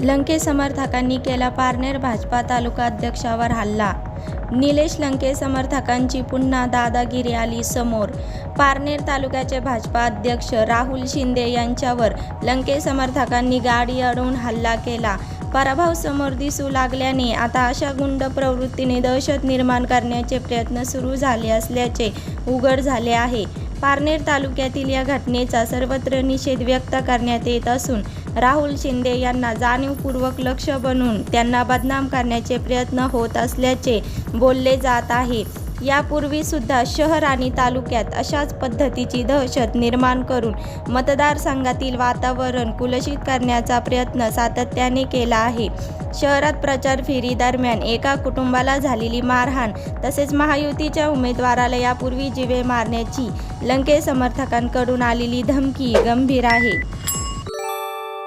लंके समर्थकांनी केला पारनेर भाजपा तालुका अध्यक्षावर हल्ला. निलेश लंके समर्थकांची पुन्हा दादागिरी आली समोर. पारनेर तालुक्याचे भाजपा अध्यक्ष राहुल शिंदे यांच्यावर लंके समर्थकांनी गाडी अडवून हल्ला केला. पराभव समोर दिसू लागल्याने आता अशा गुंड प्रवृत्तीने दहशत निर्माण करण्याचे प्रयत्न सुरू झाले असल्याचे उघड झाले आहे. पारनेर तालुक्यातील या घटनेचा सर्वत्र निषेध व्यक्त करण्यात येत असून राहुल शिंदे यांना जाणीवपूर्वक लक्ष बनवून त्यांना बदनाम करण्याचे प्रयत्न होत असल्याचे बोलले जात आहे. यापूर्वी सुद्धा शहर आणि तालुक्यात अशाच पद्धतीची दहशत निर्माण करून मतदारसंघातील वातावरण कुलशित करण्याचा प्रयत्न सातत्याने केला आहे. शहरात प्रचार फेरी दरम्यान एका कुटुंबाला झालेली मारहाण तसेच महायुतीच्या उमेदवाराला यापूर्वी जिवे मारण्याची लंके समर्थकांकडून आलेली धमकी गंभीर आहे.